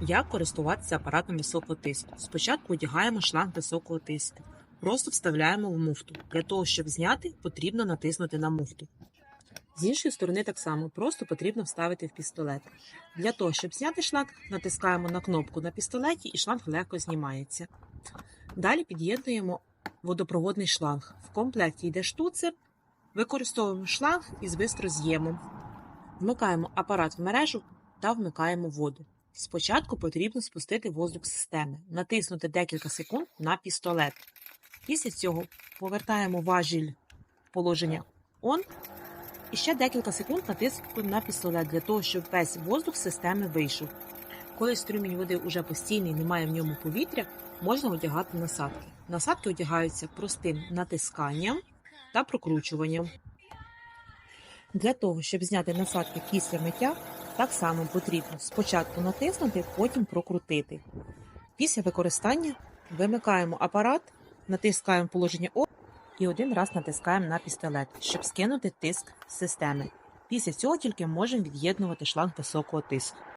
Як користуватися апаратом високого тиску? Спочатку одягаємо шланг високого тиску. Просто вставляємо в муфту. Для того, щоб зняти, потрібно натиснути на муфту. З іншої сторони так само, просто потрібно вставити в пістолет. Для того, щоб зняти шланг, натискаємо на кнопку на пістолеті і шланг легко знімається. Далі під'єднуємо водопроводний шланг. В комплекті йде штуцер. Використовуємо шланг із бистроз'ємом. Вмикаємо апарат в мережу та вмикаємо воду. Спочатку потрібно спустити воздух системи, натиснути декілька секунд на пістолет. Після цього повертаємо важіль положення ON і ще декілька секунд натиснути на пістолет для того, щоб весь воздух системи вийшов. Коли струмінь води уже постійний, немає в ньому повітря, можна одягати насадки. Насадки одягаються простим натисканням та прокручуванням. Для того, щоб зняти насадки після миття, так само потрібно спочатку натиснути, потім прокрутити. Після використання вимикаємо апарат, натискаємо положення О і один раз натискаємо на пістолет, щоб скинути тиск з системи. Після цього тільки можемо від'єднувати шланг високого тиску.